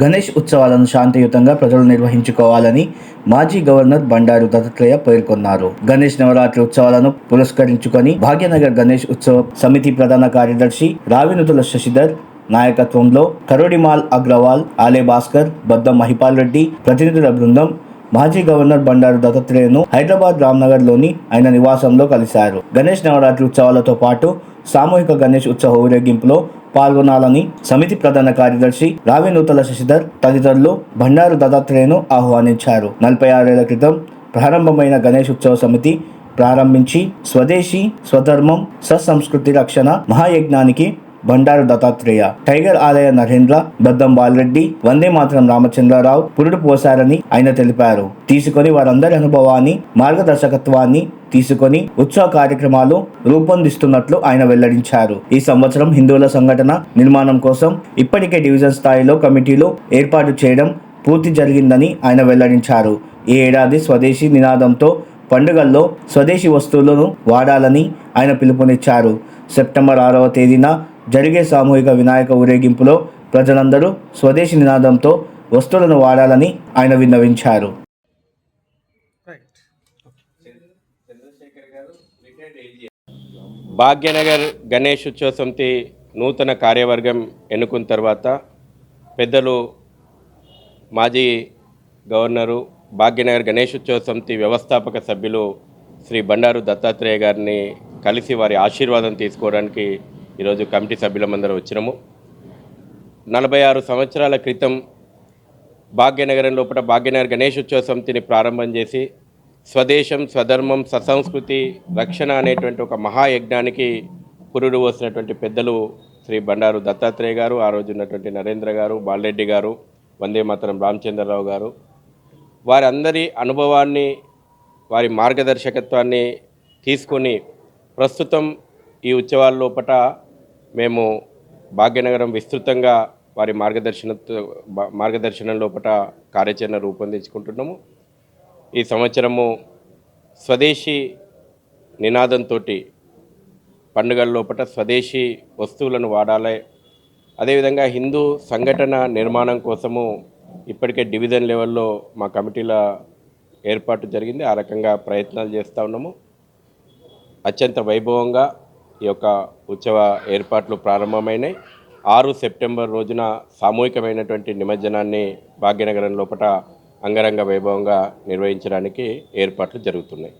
గణేష్ ఉత్సవాలను శాంతియుతంగా ప్రజలు నిర్వహించుకోవాలని మాజీ గవర్నర్ బండారు దత్తాత్రేయ పేర్కొన్నారు. గణేష్ నవరాత్రి ఉత్సవాలను పురస్కరించుకొని భాగ్యనగర్ గణేష్ ఉత్సవ సమితి ప్రధాన కార్యదర్శి రావినుతుల శశిధర్ నాయకత్వంలో కరోడిమాల్ అగ్రవాల్ ఆలే భాస్కర్ బద్దం మహిపాల్ రెడ్డి ప్రతినిధుల బృందం మాజీ గవర్నర్ బండారు దత్తాత్రేయను హైదరాబాద్ రామ్నగర్లోని ఆయన నివాసంలో కలిశారు. గణేష్ నవరాత్రి ఉత్సవాలతో పాటు సామూహిక గణేష్ ఉత్సవ ఊరేగింపులో పాల్గొనాలని సమితి ప్రధాన కార్యదర్శి రావినూతల శశిధర్ తదితరులు భండారు దత్తాత్రేయను ఆహ్వానించారు. నలభై ఆరేళ్ళ క్రితం ప్రారంభమైన గణేష్ ఉత్సవ సమితి ప్రారంభించి స్వదేశీ స్వధర్మం సత్సంస్కృతి రక్షణ మహాయజ్ఞానికి బండారు దత్తాత్రేయ టైగర్ ఆలయ నరేంద్ర బద్దం బాలరెడ్డి వందే మాత్రం రామచంద్రరావు పురుడు పోశారని ఆయన తెలిపారు. తీసుకొని వారందరి అనుభవాన్ని మార్గదర్శకత్వాన్ని తీసుకొని ఉత్సవ కార్యక్రమాలు రూపొందిస్తున్నట్లు ఆయన వెల్లడించారు. ఈ సంవత్సరం హిందువుల సంఘటన నిర్మాణం కోసం ఇప్పటికే డివిజన్ స్థాయిలో కమిటీలు ఏర్పాటు చేయడం పూర్తి జరిగిందని ఆయన వెల్లడించారు. ఈ ఏడాది స్వదేశీ నినాదంతో పండుగల్లో స్వదేశీ వస్తువులను వాడాలని ఆయన పిలుపునిచ్చారు. సెప్టెంబర్ ఆరవ తేదీన జరిగే సామూహిక వినాయక ఊరేగింపులో ప్రజలందరూ స్వదేశీ నినాదంతో వస్తువులను వాడాలని ఆయన విన్నవించారు. భాగ్యనగర్ గణేష్ ఉత్సవ సమితి నూతన కార్యవర్గం ఎన్నుకున్న తర్వాత పెద్దలు మాజీ గవర్నరు భాగ్యనగర్ గణేష్ ఉత్సవ సమితి వ్యవస్థాపక సభ్యులు శ్రీ బండారు దత్తాత్రేయ గారిని కలిసి వారి ఆశీర్వాదం తీసుకోవడానికి ఈరోజు కమిటీ సభ్యులమందరం వచ్చినాము. నలభై ఆరు సంవత్సరాల క్రితం భాగ్యనగరం లోపల భాగ్యనగర్ గణేష్ ఉత్సవ సమితిని ప్రారంభం చేసి స్వదేశం స్వధర్మం ససంస్కృతి రక్షణ అనేటువంటి ఒక మహాయజ్ఞానికి పురుడు పోసినటువంటి పెద్దలు శ్రీ బండారు దత్తాత్రేయ గారు ఆ రోజు ఉన్నటువంటి నరేంద్ర గారు బాలరెడ్డి గారు వందే మాతరం రామచంద్రరావు గారు. వారందరి అనుభవాన్ని వారి మార్గదర్శకత్వాన్ని తీసుకొని ప్రస్తుతం ఈ ఉత్సవాల లోపల మేము భాగ్యనగరం విస్తృతంగా వారి మార్గదర్శన మార్గదర్శనం లోపట కార్యాచరణ రూపొందించుకుంటున్నాము. ఈ సంవత్సరము స్వదేశీ నినాదంతో పండుగల లోపల స్వదేశీ వస్తువులను వాడాలి. అదేవిధంగా హిందూ సంఘటన నిర్మాణం కోసము ఇప్పటికే డివిజన్ లెవెల్లో మా కమిటీల ఏర్పాటు జరిగింది. ఆ రకంగా ప్రయత్నాలు చేస్తూ ఉన్నాము. అత్యంత వైభవంగా ఈ యొక్క ఉత్సవ ఏర్పాట్లు ప్రారంభమైనాయి. ఆరు సెప్టెంబర్ రోజున సామూహికమైనటువంటి నిమజ్జనాన్ని భాగ్యనగరం లోపల అంగరంగ వైభవంగా నిర్వహించడానికి ఏర్పాట్లు జరుగుతున్నాయి.